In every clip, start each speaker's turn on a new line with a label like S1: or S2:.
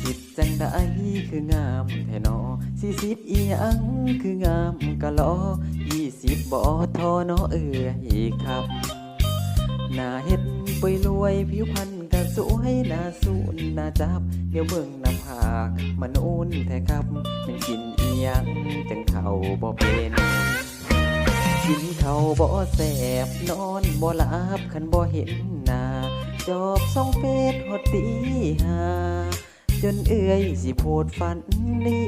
S1: สิคืองามแท้หนอสี่สิบอียังคืองามกะลอยี่สิบบ่ทอนาะเอ้ยครับหน้าเฮ็ดปยรวยผิวพรรณก็สวยหน้าสูนหน้าจับเดี๋ยวเบิ่งน้าผากมันโอนแท้ครับมันกินอียังจังเข้าบ่เป็นกินเขาบ่แสบนอนบ่หลับคันบ่เห็นหน้าจอบส่องเฟซฮอดตีหา จนเอื่อยสิโพดฝันดี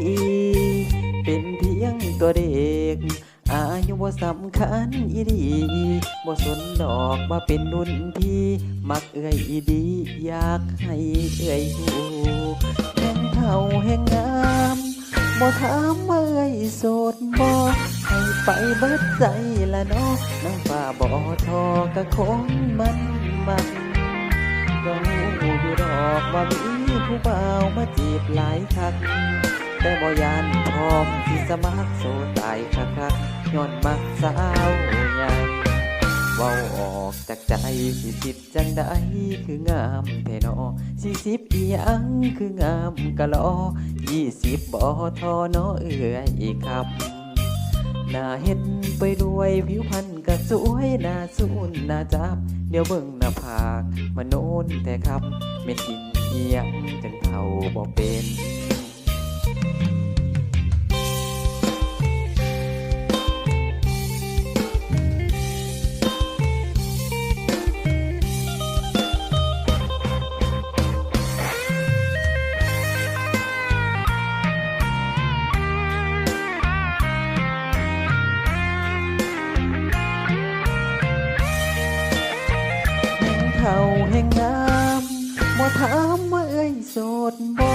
S1: เป็นเพียงตัวเด็ก อายุบ่สำคัญอีดีบ่สนดอกว่าเป็นรุ่นพี่ มักเอื่อยอีดี อยากให้เอื่อยหูแห่งเท่าแห่งงามบ่ถามเอื่อยโสดบ่ให้ไปเบิดใจละเนาะน้ำฟ้าบ่ทอกะคงมันมันก็ อกว่ามีผู้บ่าวมาจีบหลายคัก แต่บ่ยานพร้อมที่สมัครโซตายคักคักย้อนมักสาวใหญ่เว้าออกจากใจสิสิบจังใดคืองามแท้เนอสี่สิบอียังคืองามกะลอยี่สิบบ่ทอเนาะเอื้อยอีกครับ หน้าเห็นไปด้วยผิวพรรณก็สวยหน้าสูนหน้าจับ เดี๋ยวเบิ่งหน้าผากมาโน้นแต่ครับเม็ดกินเอียงจังเท่าบ่เป็น เท่าแห่งงามบ่ถามว่าเอ้ยโสดบ่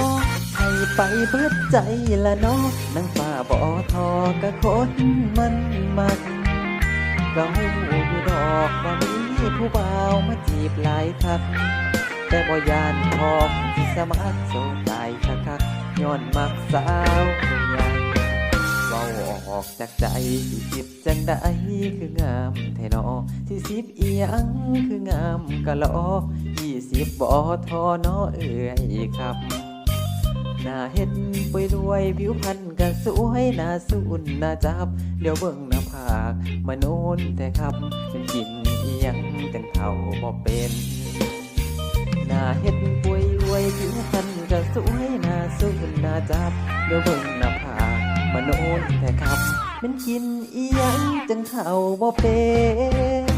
S1: ให้ไปเบิดใจละเนาะนางฟ้าบ่ทอกะคนมันมักก็หูอยู่ดอกว่ามีผู้บ่าวมาจีบหลายคัก แต่บ่ยานพอที่สมัครโสตายคักๆย้อนมักสาว ออกจากใจสิสิบจังได้คืองามแท้นอที่สิบเอียงคืองามกะลอยี่สิบบ่ทอนอเอ่ยครับหน้าเห็นไปด้วยผิวพรรณก็สวยหน้าสูนหน้าจับเดี๋ยวเบิ่งหน้าผากมาโน้นแต่ครับเป็นกินอียงจังเท่าบ่เป็นหน้าเฮ็ดปวยรวยผิวพรรณก็สวยหน้าสูนหน้าจับเดี๋ยวเบิ่งหน้าผ โน้นแต่ครับ มันกินอีหยังจังเข่าบ่เป็น